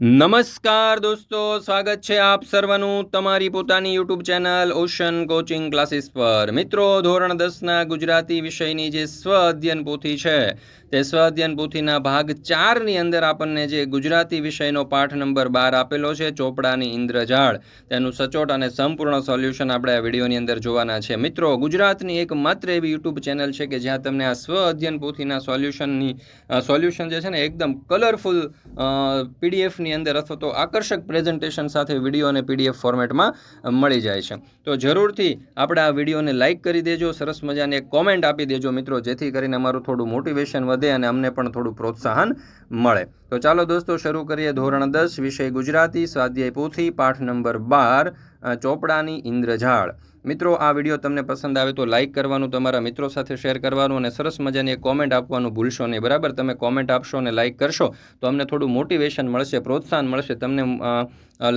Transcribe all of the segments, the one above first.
નમસ્કાર દોસ્તો, સ્વાગત છે આપ સર્વનું તમારી પોતાની YouTube channel ocean coaching classes પર. મિત્રો, ધોરણ દસના ગુજરાતી વિષયની જે સ્વ અધ્યયન પોથી છે તે સ્વ અધ્યયન પોથીના ભાગ ચારની અંદર આપણને જે ગુજરાતી વિષયનો પાઠ નંબર બાર આપેલો છે, ચોપડાની ઇન્દ્રજાળ. તેનું સચોટ અને સંપૂર્ણ સોલ્યુશન આપણે આ વિડીયોની અંદર જોવાના છે. મિત્રો, ગુજરાતની એક માત્ર એવી યુટ્યુબ ચેનલ છે કે જ્યાં તમને આ સ્વ અધ્યયન પોથીના સોલ્યુશનની સોલ્યુશન જે છે ને એકદમ કલરફુલ પીડીએફની અંદર અથવા તો આકર્ષક પ્રેઝન્ટેશન સાથે વીડિયો અને પીડીએફ ફોર્મેટમાં મળી જાય છે. તો જરૂરથી આપણે આ વિડીયોને લાઇક કરી દેજો, સરસ મજાની એક કોમેન્ટ આપી દેજો મિત્રો, જેથી કરીને અમારું થોડું મોટિવેશન વધે અને અમને પણ થોડું પ્રોત્સાહન મળે. તો ચાલો દોસ્તો, શરૂ કરીએ ધોરણ દસ, વિષય ગુજરાતી, સ્વાધ્યાય પોથી, પાઠ નંબર બાર ચોપડાની ઇન્દ્રજાળ. મિત્રો, આ વીડિયો તમને પસંદ આવે તો લાઇક કરવાનું, તમારા મિત્રો સાથે શેર કરવાનું અને સરસ મજાની એક કોમેન્ટ આપવાનું ભૂલશો નહીં. બરાબર? તમે કોમેન્ટ આપશો અને લાઇક કરશો તો અમને થોડું મોટિવેશન મળશે, પ્રોત્સાહન મળશે. તમને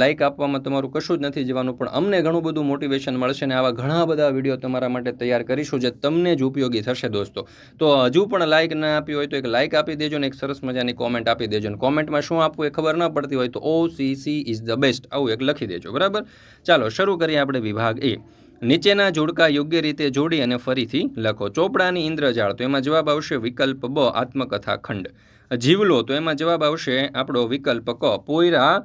લાઇક આપવામાં તમારું કશું જ નથી જવાનું, પણ અમને ઘણું બધું મોટિવેશન મળશે અને આવા ઘણા બધા વીડિયો તમારા માટે તૈયાર કરીશું જે તમને જ ઉપયોગી થશે દોસ્તો. તો હજુ પણ લાઇક ના આપી હોય તો એક લાઇક આપી દેજો ને એક સરસ મજાની કોમેન્ટ આપી દેજો અને કોમેન્ટમાં શું આપવું એ ખબર ન પડતી હોય તો O C C is the best આવું એક લખી દેજો. બરાબર? ચાલો, શરૂ કરીએ આપણે વિભાગ એ નીચેના જોડકા યોગ્ય રીતે જોડી અને ફરીથી લખો. ચોપડાની ઇન્દ્રજાળ તો એમાં જવાબ આવશે વિકલ્પ બ, આત્મકથા ખંડ. જીવલો, તો એમાં જવાબ આવશે આપણો વિકલ્પ ક, પોયરા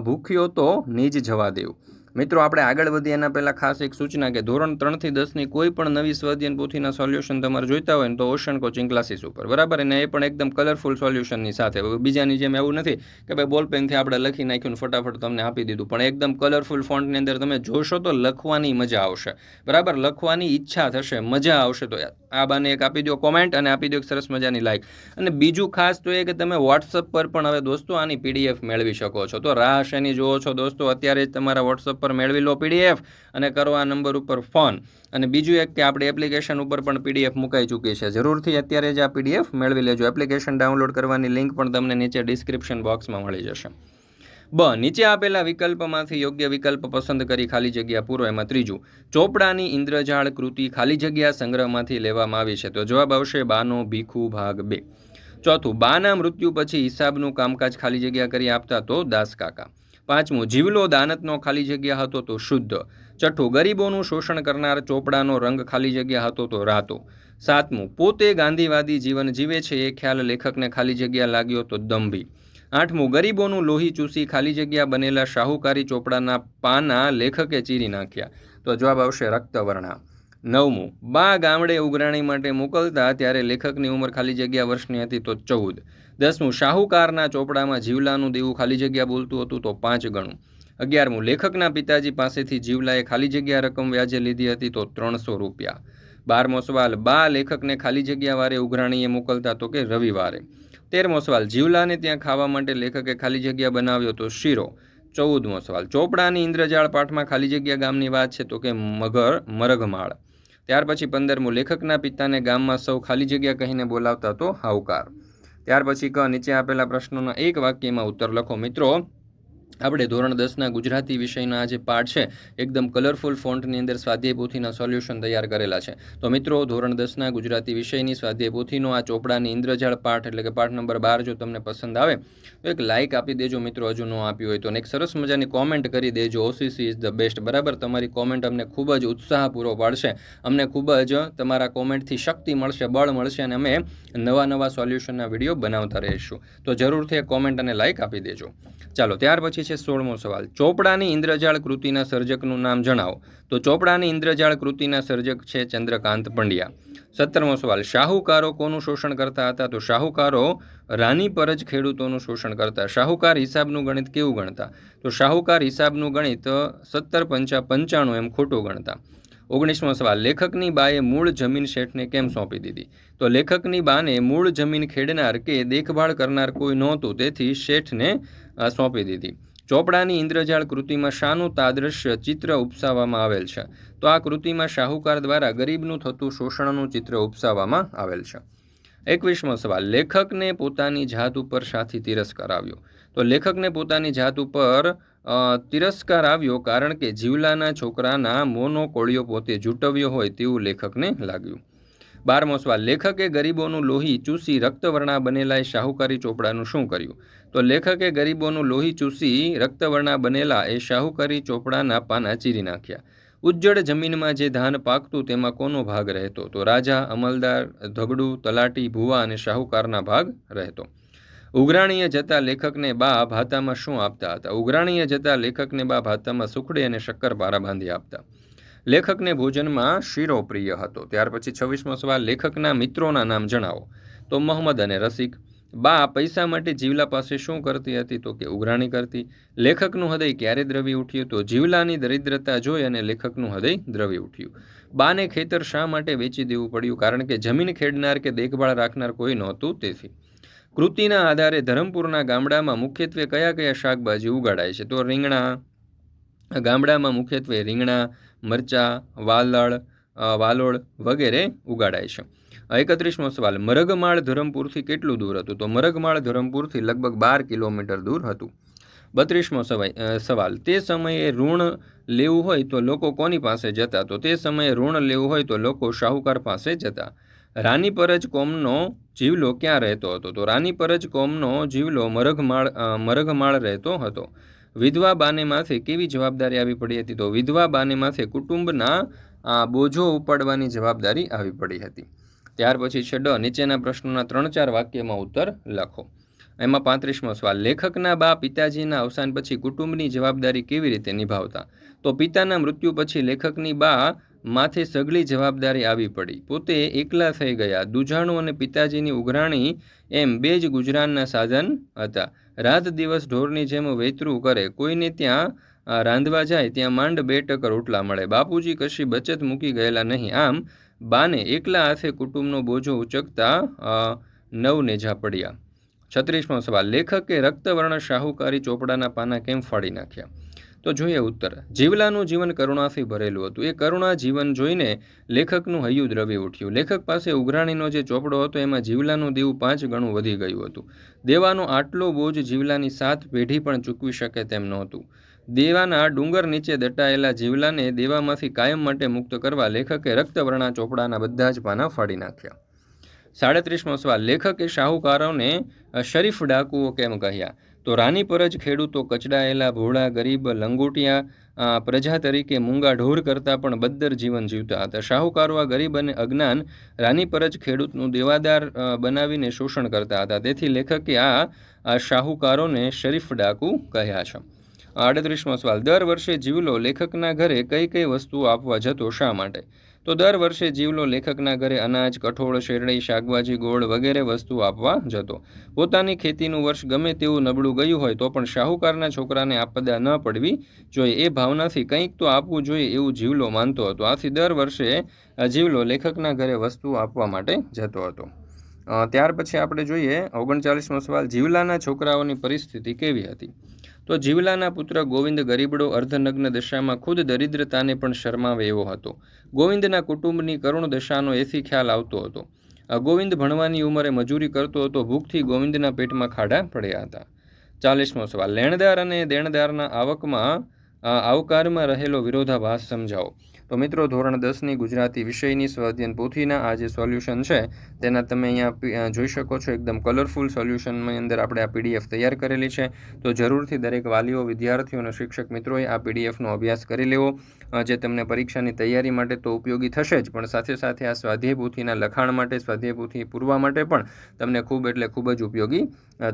ભૂખ્યો તો નીજ જવા દેવું. મિત્રો, આપણે આગળ વધીએ. એના પહેલાં ખાસ એક સૂચના કે ધોરણ ત્રણથી દસની કોઈ પણ નવી સ્વાધ્યન પોથીના સોલ્યુશન તમારે જોઈતા હોય ને તો ઓશન કોચિંગ ક્લાસીસ ઉપર. બરાબર? અને એ પણ એકદમ કલરફુલ સોલ્યુશનની સાથે. બીજાની જેમ એવું નથી કે ભાઈ બોલ પેનથી આપણે લખી નાખ્યું ફટાફટ તમને આપી દીધું. પણ એકદમ કલરફુલ ફોન્ટની અંદર તમે જોશો તો લખવાની મજા આવશે. બરાબર? લખવાની ઈચ્છા થશે, મજા આવશે. તો આ બાને એક આપી દો કોમેન્ટ અને આપી દો એક સરસ મજાની લાઇક અને બીજું ખાસ તો એ કે તમે વોટ્સઅપ પર પણ હવે દોસ્તો આની પીડીએફ મેળવી શકો છો. તો રાહ શેની જુઓ છો દોસ્તો? અત્યારે જ તમારા વોટ્સઅપ પર મેળવી લો પીડીએફ અને કરો આ નંબર ઉપર ફોન. અને બીજું એક કે આપણી એપ્લિકેશન ઉપર પણ પીડીએફ મુકાઈ ચૂકી છે. જરૂરથી અત્યારે જ આ પીડીએફ મેળવી લેજો. એપ્લિકેશન ડાઉનલોડ કરવાની લિંક પણ તમને નીચે ડિસ્ક્રિપ્શન બોક્સમાં મળી જશે. બ, નીચે આપેલા વિકલ્પમાંથી યોગ્ય વિકલ્પ પસંદ કરી ખાલી જગ્યા પૂરો. એમાં ત્રીજું, ચોપડાની ઇન્દ્રજાળ કૃતિ ખાલી જગ્યા સંગ્રહમાંથી લેવામાં આવી છે. તો જવાબ આવશે બાનો ભીખુ ભાગ બે. ચોથું, બાના મૃત્યુ પછી હિસાબનું કામકાજ ખાલી જગ્યા કરી આપતા તો દાસ કાકા પાંચમું, જીવલો દાનતનો ખાલી જગ્યા હતો તો શુદ્ધ. છઠ્ઠું, ગરીબોનું શોષણ કરનાર ચોપડાનો રંગ ખાલી જગ્યા હતો તો રાતો. સાતમું, પોતે ગાંધીવાદી જીવન જીવે છે એ ખ્યાલ લેખકને ખાલી જગ્યા લાગ્યો તો દંભી. આઠમું, ગરીબોનું લોહી ચૂસી ખાલી જગ્યા બનેલા શાહુકારી ચોપડાના પાના લેખકે ચીરી નાખ્યા. તો જવાબ આવશે રક્તવર્ણા. નવમું, બા ગામડે ઉઘરાણી માટે મોકલતા ત્યારે લેખકની ઉંમર ખાલી જગ્યા વર્ષની હતી તો ચૌદ. દસમું, શાહુકારના ચોપડામાં જીવલાનું દેવું ખાલી જગ્યા બોલતું હતું તો પાંચ ગણું. અગિયારમું, લેખકના પિતાજી પાસેથી જીવલાએ ખાલી જગ્યા રકમ વ્યાજે લીધી હતી તો ત્રણસો રૂપિયા. બારમો સવાલ, બા લેખકને ખાલી જગ્યા વારે ઉઘરાણીએ મોકલતા તો કે રવિવારે? તેરમો સવાલ, જીવલાને ત્યાં ખાવા માટે લેખકે ખાલી જગ્યા બનાવ્યો તો શીરો? ચૌદમો સવાલ, ચોપડાની ઇન્દ્રજાળ પાઠમાં ખાલી જગ્યા ગામની વાત છે તો કે મગર મરઘમાળ ત્યાર પછી પંદરમું, લેખકના પિતાને ગામમાં સૌ ખાલી જગ્યા કહીને બોલાવતા તો હાવકાર? ત્યાર પછી ક નીચે આપેલા પ્રશ્નોના એક વાક્યમાં ઉત્તર લખો. મિત્રો આપણે ધોરણ દસના ગુજરાતી વિષયના આ જે પાઠ છે. એકદમ કલરફુલ ફોન્ટની અંદર સ્વાધ્યાય પોથીના સોલ્યુશન તૈયાર કરેલા છે. તો મિત્રો, ધોરણ દસના ગુજરાતી વિષયની સ્વાધ્યાય પોથીનો આ ચોપડાની ઇન્દ્રજાળ પાઠ એટલે કે પાઠ નંબર બાર જો તમને પસંદ આવે, તો એક લાઇક આપી દેજો મિત્રો હજુ ન આપ્યું હોય તો. અને એક સરસ મજાની કોમેન્ટ કરી દેજો. ઓસીસી ઇઝ ધ બેસ્ટ બરાબર? તમારી કોમેન્ટ અમને ખૂબ જ ઉત્સાહ પૂરો પાડશે અમને ખૂબ જ તમારા કોમેન્ટથી શક્તિ મળશે, બળ મળશે અને અમે નવા નવા સોલ્યુશનના વીડિયો બનાવતા રહીશું. તો જરૂરથી કોમેન્ટ અને લાઇક આપી દેજો. ચાલો, ત્યાર પછી છે સોળમો સવાલ. ચોપડાની ઇન્દ્રજાળ કૃતિના સર્જકનું નામ જણાવો. તો ચોપડાની ઇન્દ્રજાળ કૃતિના સર્જક છે ચંદ્રકાંત પંડ્યા. સત્તરમો સવાલ. શાહુકારો કોનું શોષણ કરતા હતા? તો શાહુકારો રાની પર જ ખેડૂતોનું શોષણ કરતા. શાહુકાર હિસાબનું ગણિત કેવું ગણતા? તો શાહુકાર હિસાબનું ગણિત સત્તર પંચા પંચાણું એમ ખોટું ગણતા. ઓગણીસમો સવાલ. લેખકની બાએ મૂળ જમીન શેઠને કેમ સોંપી દીધી? તો લેખકની બાને મૂળ જમીન ખેડનાર કે દેખભાળ કરનાર કોઈ નહોતું. તેથી શેઠને સોંપી દીધી. ચોપડાની ઇન્દ્રજાળ કૃતિમાં શાનું તાદ્રશ્ય ચિત્ર ઉપસાવવામાં આવેલ છે. તો આ કૃતિમાં શાહુકાર દ્વારા ગરીબનું થતું શોષણનું ચિત્ર ઉપસાવવામાં આવેલ છે. એકવીસમો સવાલ. લેખકને પોતાની જાત ઉપર સાથી તિરસ્કાર આવ્યો. તો લેખકને પોતાની જાત ઉપર તિરસ્કાર આવ્યો કારણ કે જીવલાના છોકરાના મોનો કોળિયો પોતે જૂટવ્યો હોય તેવું લેખકને લાગ્યું. બારમો સવાલ. લેખકે ગરીબોનું લોહી ચૂસી રક્તવર્ણા બનેલા શાહુકારી ચોપડાનું શું કર્યું? તો લેખકે ગરીબોનું લોહી ચૂસી રક્તવર્ણા બનેલા એ શાહુકારી ચોપડાના પાના ચીરી નાખ્યા. ઉજ્જડ જમીનમાં જે ધાન પાકતું તેમાં કોનો ભાગ રહેતો? તો રાજા, અમલદાર, ધગડુ, તલાટી, ભુવા અને શાહુકારના ભાગ રહેતો. ઉઘરાણીએ જતા લેખકને બા ભાતામાં શું આપતા હતા? ઉઘરાણીએ જતા લેખકને બા ભાતામાં સુખડી અને શક્કર ભારા બાંધી આપતા. લેખકને ભોજનમાં શીરો પ્રિય હતો. ત્યાર પછી છવ્વીસમો સવાલ, લેખકના મિત્રોના નામ જણાવો. તો મોહમ્મદ અને રસિક બા પૈસા માટે જીવલા પાસે શું કરતી હતી તો કે ઉઘરાણી કરતી? લેખકનું હૃદય ક્યારે દ્રવી ઉઠ્યું? તો જીવલાની દરિદ્રતા જોઈ અને લેખકનું હૃદય દ્રવી ઉઠ્યું. બાને ખેતર શા માટે વેચી દેવું પડ્યું? કારણ કે જમીન ખેડનાર કે દેખભાળ રાખનાર કોઈ નહોતું તેથી. કૃતિના આધારે ધરમપુરના ગામડામાં મુખ્યત્વે કયા કયા શાકભાજી ઉગાડાય છે? તો રીંગણા ગામડામાં મુખ્યત્વે રીંગણા, મરચાં, વાલળ વાલોળ વગેરે ઉગાડાય છે. એકત્રીસમો સવાલ, મરગમાળ ધરમપુરથી કેટલું દૂર હતું? તો મરગમાળ ધરમપુરથી લગભગ બાર કિલોમીટર દૂર હતું. બત્રીસમો સવાય સવાલ, તે સમયે ઋણ લેવું હોય તો લોકો કોની પાસે જતા? તો તે સમયે ઋણ લેવું હોય તો લોકો શાહુકાર પાસે જતા. રાની પરજ કોમનો જીવલો ક્યાં રહેતો હતો? તો રાની પરજ કોમનો જીવલો મરઘમાળ મરઘમાળ રહેતો હતો. વિધવા બાને માથે કેવી જવાબદારી આવી પડી હતી? તો વિધવા બાને માથે કુટુંબના બોજો ઉપાડવાની જવાબદારી આવી પડી હતી. ત્યાર પછી છે ડ નીચેના પ્રશ્નોના ત્રણ ચાર વાક્યમાં ઉત્તર લખો. એમાં પાંત્રીસમો સવાલ, લેખકના બા પિતાજીના અવસાન પછી કુટુંબની જવાબદારી કેવી રીતે નિભાવતા? તો પિતાના મૃત્યુ પછી લેખકની બા માથે સઘળી જવાબદારી આવી પડી. પોતે એકલા થઈ ગયા. દુજાણું અને પિતાજીની ઉઘરાણી એમ બે જ ગુજરાનના સાધન હતા. રાત દિવસ ઢોરની જેમ વેતરું કરે. કોઈને ત્યાં રાંધવા જાય, ત્યાં માંડ બે ટકર રોટલા મળે. બાપુજી કશી બચત મૂકી ગયેલા નહીં. આમ બાને એકલા હાથે કુટુંબનો બોજો ઉચકતા નવ નેજા પડ્યા. છત્રીસમો સવાલ, લેખકે રક્તવર્ણ શાહુકારી ચોપડાના પાના કેમ ફાડી નાખ્યા? તો જોઈએ ઉત્તર, જીવલાનું જીવન કરુણાથી ભરેલું હતું. એ કરુણા જીવન જોઈને લેખકનું હૈયું દ્રવી ઉઠ્યું. લેખક પાસે ઉઘરાણીનો જે ચોપડો હતો, એમાં જીવલાનું દેવું પાંચ ગણું વધી ગયું હતું. દેવાનો આટલો બોજ જીવલાની સાત પેઢી પણ ચૂકવી શકે તેમ નહોતું. દેવાના ડુંગર નીચે દટાયેલા જીવલાને દેવામાંથી કાયમ માટે મુક્ત કરવા લેખકે રક્તવર્ણા ચોપડાના બધા જ પાના ફાડી નાખ્યા. સાડત્રીસમો સવાલ, લેખકે શાહુકારોને શરીફ ડાકુઓ કેમ કહ્યા? તો રાની પર જ ખેડૂતો કચડાયેલા ભોળા, ગરીબ, લંગોટિયા પ્રજા તરીકે મૂંગા ઢોર કરતાં પણ બદ્દર જીવન જીવતા હતા. શાહુકારો આ ગરીબ અને અજ્ઞાન રાની પર જ ખેડૂતનું દેવાદાર બનાવીને શોષણ કરતા હતા. તેથી લેખકે આ શાહુકારોને શરીફ ડાકુ કહ્યા છે. આડત્રીસમો સવાલ. દર વર્ષે જીવલો લેખકના ઘરે કઈ કઈ વસ્તુઓ આપવા જતો શા માટે? તો દર વર્ષે જીવલો લેખકના ઘરે અનાજ, કઠોળ, શેરડી, શાકભાજી, ગોળ વગેરે વસ્તુઓ આપવા જતો. પોતાની ખેતીનું વર્ષ ગમે તેવું નબળું ગયું હોય તો પણ શાહુકારના છોકરાને આપદા ન પડવી જોઈએ. એ ભાવનાથી કંઈક તો આપવું જોઈએ એવું જીવલો માનતો હતો. આથી દર વર્ષે જીવલો લેખકના ઘરે વસ્તુઓ આપવા માટે જતો હતો. ત્યાર પછી આપણે જોઈએ ઓગણચાલીસમો સવાલ. જીવલાના છોકરાઓની પરિસ્થિતિ કેવી હતી? તો જીવલાના પુત્ર ગોવિંદ ગરીબડો અર્ધનગ્ન દશામાં ખુદ દરિદ્રતાને પણ શરમાવે એવો હતો. ગોવિંદના કુટુંબની કરુણ દશાનો એથી ખ્યાલ આવતો હતો. ગોવિંદ ભણવાની ઉંમરે મજૂરી કરતો હતો, ભૂખથી ગોવિંદના પેટમાં ખાડા પડ્યા હતા. ચાલીસમો સવાલ, લેણદાર અને દેણદારના આવકમાં આવકારમાં રહેલો વિરોધાભાસ સમજાવો. તો મિત્રો, ધોરણ દસની ગુજરાતી વિષયની સ્વાધ્યન પોથીના આ જે સોલ્યુશન છે, તેના તમે અહીંયા જોઈ શકો છો. એકદમ કલરફુલ સોલ્યુશનની અંદર આપણે આ પીડીએફ તૈયાર કરેલી છે. તો જરૂરથી દરેક વાલીઓ, વિદ્યાર્થીઓ અને શિક્ષક મિત્રોએ આ પીડીએફનો અભ્યાસ કરી લેવો. જે તમને પરીક્ષાની તૈયારી માટે તો ઉપયોગી થશે જ. પણ સાથે સાથે આ સ્વાધ્યાય પોથીના લખાણ માટે સ્વાધ્યાય પોથી પૂરવા માટે પણ તમને ખૂબ એટલે ખૂબ જ ઉપયોગી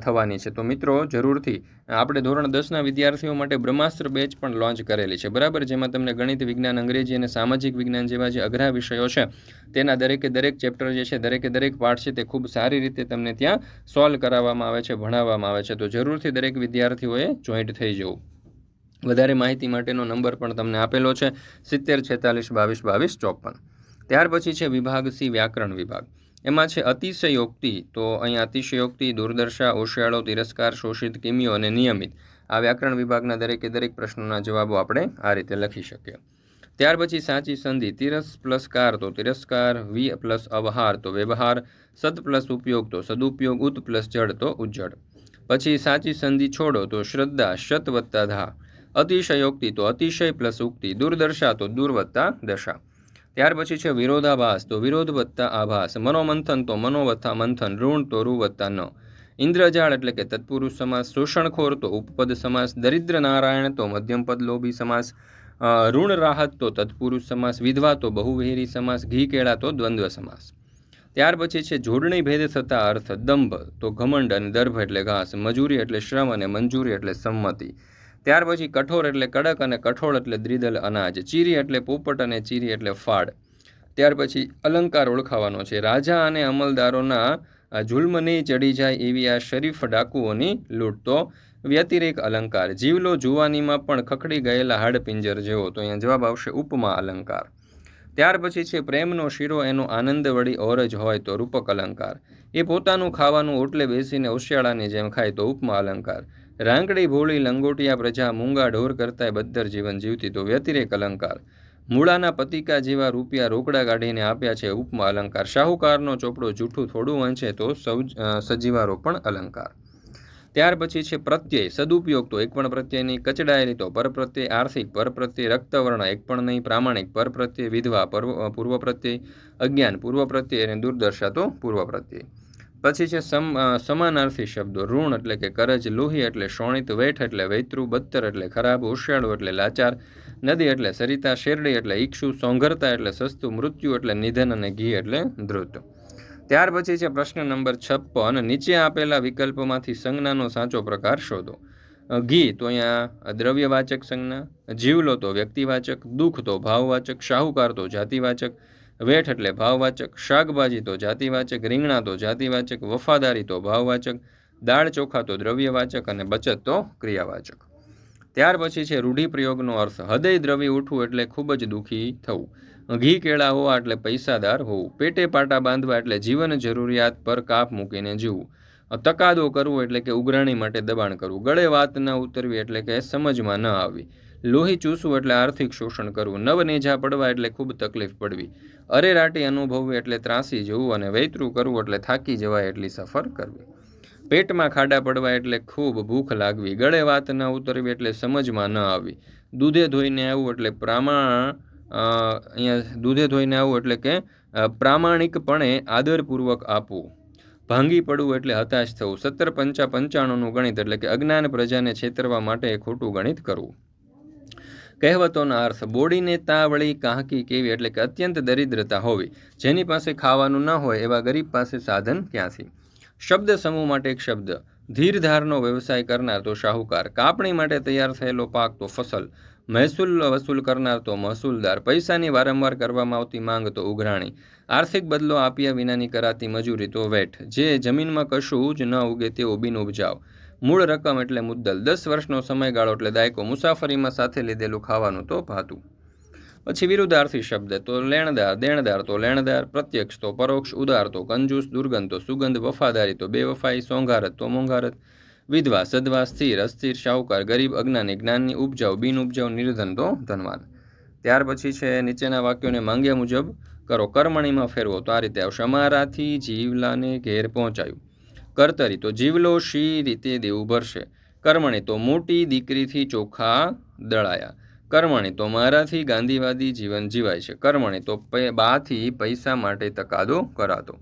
થવાની છે. તો મિત્રો, જરૂરથી આપણે ધોરણ દસના વિદ્યાર્થીઓ માટે બ્રહ્માસ્ત્ર બેચ પણ લોન્ચ કરેલી છે. બરાબર? જેમાં તમને ગણિત વિજ્ઞાન, અંગ્રેજી અને સામાજિક વિજ્ઞાન જેવા જે અઘરા વિષયો છે, તેના દરેકે દરેક ચેપ્ટર જે છે, દરેકે દરેક પાઠ છે, તે ખૂબ સારી રીતે તમને ત્યાં સોલ્વ કરાવવામાં આવે છે, ભણાવવામાં આવે છે. તો જરૂરથી દરેક વિદ્યાર્થીઓએ જોઈન્ટ થઈ જવું. વધારે માહિતી માટેનો નંબર પણ તમને આપેલો છે, સિત્તેર છેતાલીસ બાવીસ બાવીસ ચોપન. ત્યાર પછી છે વિભાગ સી, વ્યાકરણ વિભાગ. એમાં છે અતિશયોક્તિ, તો અહીંયા અતિશયોક્તિ દુર્દર્શા ઓશિયાળો, તિરસ્કાર, શોષિત, કિમિયો અને નિયમિત. આ વ્યાકરણ વિભાગના દરેકે દરેક પ્રશ્નોના જવાબો આપણે આ રીતે લખી શકીએ. ત્યાર પછી સાચી સંધિ, તિરસ પ્લસ કાર, તો તિરસ્કાર, વી પ્લસ અવહાર, તો વ્યવહાર, સદ પ્લસ ઉપયોગ, તો સદુપયોગ, ઉત પ્લસ જડ, તો ઉજ્જડ. પછી સાચી સંધિ છોડો, તો શ્રદ્ધા, શત વત્તા ધા. અતિશયોક્તિ તો અતિશય પ્લસ ઉક્તિ દુર્દર્શા તો દૂર દશા. ત્યાર પછી છે વિરોધાભાસ તો વિરોધ વત્તા આભાસ, મનોમંથન તો મનો વત્તા મંથન, ઋણ તો રૂ ન. ઇન્દ્રજાળ એટલે કે તત્પુરુષ સમાસ, શોષણખોર તો ઉપપદ સમાસ, દરિદ્ર નારાયણ તો મધ્યમપદ લોભી સમાસ ઋણ રાહત તો તત્પુરુષ સમાસ, વિધવા તો બહુવિહેરી સમાસ, ઘી કેળા તો દ્વંદ્વ સમાસ. ત્યાર પછી છે જોડણી ભેદ થતા અર્થ દંભ તો ઘમંડ અને દર્ભ એટલે ઘાસ, મજૂરી એટલે શ્રમ અને મંજૂરી એટલે સંમતિ. ત્યાર પછી કઠોર એટલે કડક અને કઠોળ એટલે દ્રિદલ અનાજ, ચીરી એટલે પોપટ અને ચીરી એટલે ફાડ. ત્યાર પછી અલંકાર ઓળખાવાનો છે. રાજા અને અમલદારોના જુલ્મ નહીં ચડી જાય એવી આ શરીફ ડાકુઓની લૂંટ. તો વ્યતિરેક અલંકાર. જીવલો જુવાનીમાં પણ ખખડી ગયેલા હાડપિંજર જેવો. તો અહીંયા જવાબ આવશે ઉપમા અલંકાર. ત્યાર પછી છે પ્રેમનો શીરો, એનો આનંદ વળી ઓર જ હોય તો રૂપક અલંકાર. એ પોતાનું ખાવાનું ઓટલે બેસીને ઓશિયાળાની જેમ ખાય તો ઉપમા અલંકાર. રાંકડી ભોળી, લંગોટિયા પ્રજા મૂંગા ઢોર કરતાંય બદ્ધર જીવન જીવતી તો વ્યતિરેક અલંકાર. મૂળાના પતિકા જેવા રૂપિયા રોકડા કાઢીને આપ્યા છે ઉપમા અલંકાર. શાહુકારનો ચોપડો જૂઠું થોડું વાંચે તો સૌ સજીવારો પણ અલંકાર. ત્યાર પછી છે પ્રત્યય. સદુપયોગ તો એક પણ પ્રત્યય નહીં, કચડાયેલી તો પરપ્રત્યય આર્થિક પરપ્રત્યય રક્તવર્ણ એક પણ નહીં, પ્રામાણિક પરપ્રત્યય વિધવા પર પૂર્વ પ્રત્યય, અજ્ઞાન પૂર્વ પ્રત્યય અને દુર્દશા તો પૂર્વ પ્રત્યય. પછી છે સમ સમાનાર્થી શબ્દો. ઋણ એટલે કે કરજ, લોહી એટલે શોણિત, વેઠ એટલે વૈતરું, બત્તર એટલે ખરાબ, હોશિયાળું એટલે લાચાર, નદી એટલે સરિતા, શેરડી એટલે ઈક્ષુ, સોંઘરતા એટલે સસ્તું, મૃત્યુ એટલે નિધન અને ઘી એટલે ધ્રુત. ત્યાર પછી છે પ્રશ્ન નંબર છપ્પન. નીચે આપેલા વિકલ્પમાંથી સંજ્ઞાનો સાચો પ્રકાર શોધો. ઘી તો અહીંયા દ્રવ્યવાચક સંજ્ઞા, જીવલો તો વ્યક્તિવાચક, દુઃખ તો ભાવવાચક, શાહુકાર તો જાતિવાચક વેઠ એટલે ભાવવાચક, શાકભાજી તો જાતિવાચક, રીંગણા તો જાતિવાચક, વફાદારી તો ભાવવાચક, દાળ ચોખા તો દ્રવ્યવાચક અને બચત તો ક્રિયાવાચક. ત્યાર પછી છે રૂઢિપ્રયોગનો અર્થ, હૃદય દ્રવી ઉઠવું એટલે ખૂબ જ દુઃખી થવું. ઘી કેળા હોવા એટલે પૈસાદાર હોવું. પેટે પાટા બાંધવા એટલે જીવન જરૂરિયાત પર કાપ મૂકીને જીવવું. તકાદો કરવો એટલે કે ઉઘરાણી માટે દબાણ કરવું. ગળે વાત ન ઉતરવી એટલે કે સમજમાં ન આવવી. લોહી ચૂસવું એટલે આર્થિક શોષણ કરવું. નવનેજા પડવા એટલે ખૂબ તકલીફ પડવી. અરેરાટી અનુભવવી એટલે ત્રાસી જવું અને વૈતરું કરવું એટલે થાકી જવાય એટલી સફર કરવી. પેટમાં ખાડા પડવા એટલે ખૂબ ભૂખ લાગવી. ગળે વાત ન ઉતરવી એટલે સમજમાં ન આવવી. દૂધે ધોઈને આવવું એટલે પ્રામાણ અહીંયા દૂધે ધોઈને આવવું એટલે કે પ્રામાણિકપણે આદરપૂર્વક આપવું. ભાંગી પડવું એટલે હતાશ થવું. સત્તર પંચા પંચાણુંનું ગણિત એટલે કે અજ્ઞાન પ્રજાને છેતરવા માટે ખોટું ગણિત કરવું. કહેવતોના અર્થ બોડીને તાવળી કાહકી કેવી એટલે કે અત્યંત દરિદ્રતા હોવી. જેની પાસે ખાવાનું ન હોય એવા ગરીબ પાસે સાધન ક્યાંથી? શબ્દ સમૂહ માટે એક શબ્દ. ધીરધારનો વ્યવસાય કરનાર તો શાહુકાર. કાપણી માટે તૈયાર થયેલો પાક તો ફસલ. મહેસૂલ વસૂલ કરનાર તો મહસૂલદાર. પૈસાની વારંવાર કરવામાં આવતી માંગ તો ઉઘરાણી. આર્થિક બદલો આપ્યા વિનાની કરાતી મજૂરી તો વેઠ. જે જમીનમાં કશું જ ન ઉગે તેવો બિન ઉપજાવ. મૂળ રકમ એટલે મુદ્દલ. દસ વર્ષનો સમયગાળો એટલે દાયકો મુસાફરીમાં સાથે લીધેલું ખાવાનું તો ભાતું. પછી વિરુદ્ધાર્થી શબ્દ, તો લેણદાર, દેણદાર, તો લેણદાર, પ્રત્યક્ષ, તો પરોક્ષ, ઉદાર, તો કંજૂસ, દુર્ગંધ, તો સુગંધ, વફાદારી, તો બેવફાઈ, સોંઘારત, તો મોંઘારત. વિધવા, સદવા, સ્થિર, અસ્થિર, શાહુકાર, ગરીબ, અજ્ઞાની, જ્ઞાનની ઉપજાવ બિન ઉપજાવ નિર્ધન, તો ધનવાન. ત્યાર પછી છે નીચેના વાક્યોને માંગ્યા મુજબ, કરો કર્મણીમાં ફેરવો, તો આ રીતે આવશે અમારાથી જીવલાને ઘેર પહોંચાયું. કરતરી, તો જીવલો શી રીતે દેવું ભરશે? કર્મણી તો મોટી દીકરીથી ચોખા દળાયા. કર્મણી તો મારાથી ગાંધીવાદી જીવન જીવાય છે. કર્મણી તો બાથી પૈસા માટે તકાદો કરાતો.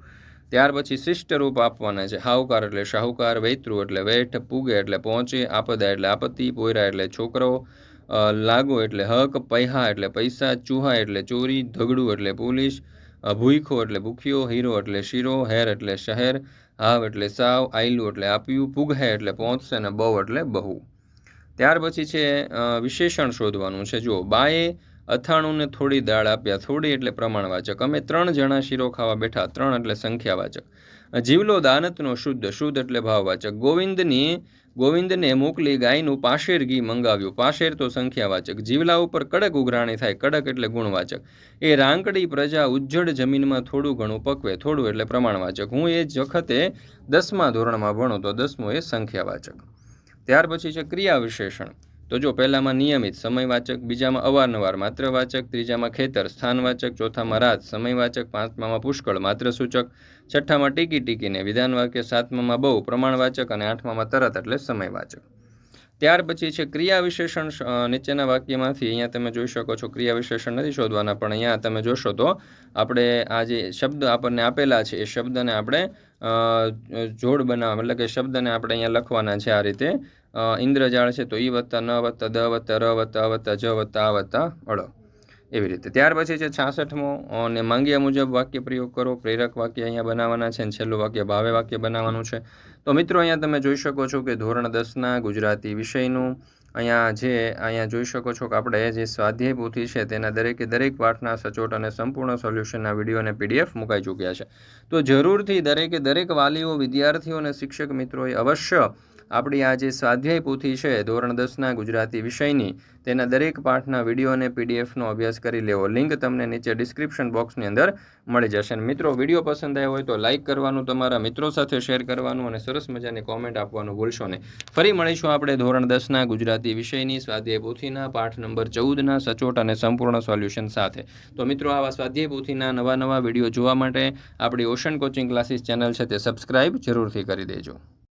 ત્યાર પછી શિષ્ટ રૂપ આપવાના છે. હાવકાર એટલે શાહુકાર, વૈતૃ એટલે વેઠ, પૂગે એટલે પહોંચે, આપદા એટલે આપત્તિ, પોયરા એટલે છોકરો લાગો એટલે હક, પૈહા એટલે પૈસા, ચૂહા એટલે ચોરી, ધગડું એટલે પોલીસ ભૂખો એટલે ભૂખ્યો, હીરો એટલે શીરો, હેર એટલે શહેર હાવ એટલે સાવ આયલું એટલે આપ્યું પુગહે એટલે પહોંચશે અને બહુ એટલે બહુ. ત્યાર પછી છે વિશેષણ શોધવાનું છે. જુઓ, બાએ અથાણુંને થોડી દાળ આપ્યા, થોડી એટલે પ્રમાણવાચક. અમે ત્રણ જણા શીરો ખાવા બેઠા, ત્રણ એટલે સંખ્યાવાચક. જીવલો દાનતનો શુદ્ધ શુદ્ધ એટલે ભાવવાચક. ગોવિંદની ગોવિંદને મોકલી ગાયનું પાશેર ઘી મંગાવ્યું. પાશેર તો સંખ્યાવાચક. જીવલા ઉપર કડક ઉઘરાણી થાય, કડક એટલે ગુણવાચક. એ રાંકડી પ્રજા ઉજ્જડ જમીનમાં થોડું ઘણું પકવે, થોડું એટલે પ્રમાણવાચક. હું એ જ વખતે દસમા ધોરણમાં ભણો તો દસમું એ સંખ્યાવાચક. ત્યાર પછી છે ક્રિયા વિશેષણ તો જો પહેલામાં નિયમિત સમયવાચક, બીજામાં અવારનવાર માત્રવાચક ત્રીજામાં ખેતર, સ્થાનવાચક, ચોથામાં રાત, સમયવાચક, પાંચમામાં પુષ્કળ માત્ર સૂચક, છઠ્ઠામાં ટીકી ટીકીને વિધાન વાક્ય, સાતમામાં બહુ પ્રમાણવાચક અને આઠમામાં તરત એટલે સમયવાચક. ત્યાર પછી છે ક્રિયા વિશેષણ નીચેના વાક્યમાંથી, અહીંયા તમે જોઈ શકો છો ક્રિયા વિશેષણ નથી શોધવાના, પણ અહીંયા તમે જોશો તો આપણે આ જે શબ્દ આપણને આપેલા છે, એ શબ્દને આપણે જોડ બનાવવા એટલે કે શબ્દને આપણે અહીંયા લખવાના છે આ રીતે. ઇન્દ્રજાળ છે તો ઈ વત્તા ન વત્તા દ વત્તા ર વત્તા વત્તા જ વત્તા આ વત્તા અળ. એવી રીતે. ત્યાર પછી છે છાસઠમો, અને માંગ્યા મુજબ વાક્ય પ્રયોગ કરો. પ્રેરક વાક્ય અહીંયા બનાવવાના છે અને છેલ્લું વાક્ય ભાવે વાક્ય બનાવવાનું છે. તો મિત્રો અહીંયા તમે જોઈ શકો છો કે ધોરણ દસના ગુજરાતી વિષયનું અહીંયા જે અહીંયા જોઈ શકો છો કે આપણે જે સ્વાધ્યાય પોથી છે તેના દરેકે દરેક પાઠના સચોટ અને સંપૂર્ણ સોલ્યુશનના વીડિયો અને પીડીએફ મુકાઈ ચૂક્યા છે. તો જરૂરથી દરેકે દરેક વાલીઓ, વિદ્યાર્થીઓ અને શિક્ષક મિત્રોએ અવશ્ય આપણી આ જે સ્વાધ્યાય પોથી છે, ધોરણ દસના ગુજરાતી વિષયની, તેના દરેક પાઠના વીડિયો અને પીડીએફનો અભ્યાસ કરી લેવો. લિંક તમને નીચે ડિસ્ક્રિપ્શન બોક્સની અંદર મળી જશે. અને મિત્રો, વીડિયો પસંદ આવ્યો હોય તો લાઇક કરવાનું, તમારા મિત્રો સાથે શેર કરવાનું અને સરસ મજાની કોમેન્ટ આપવાનું ભૂલશો નહીં. ફરી મળીશું આપણે ધોરણ દસના ગુજરાતી વિષયની, સ્વાધ્યાય પોથીના, પાઠ નંબર ચૌદના, સચોટ અને સંપૂર્ણ સોલ્યુશન સાથે. તો મિત્રો, આવા સ્વાધ્યાય પોથીના નવા નવા વીડિયો જોવા માટે આપણી ઓશન કોચિંગ ક્લાસીસ ચેનલ છે તે સબસ્ક્રાઇબ જરૂરથી કરી દેજો.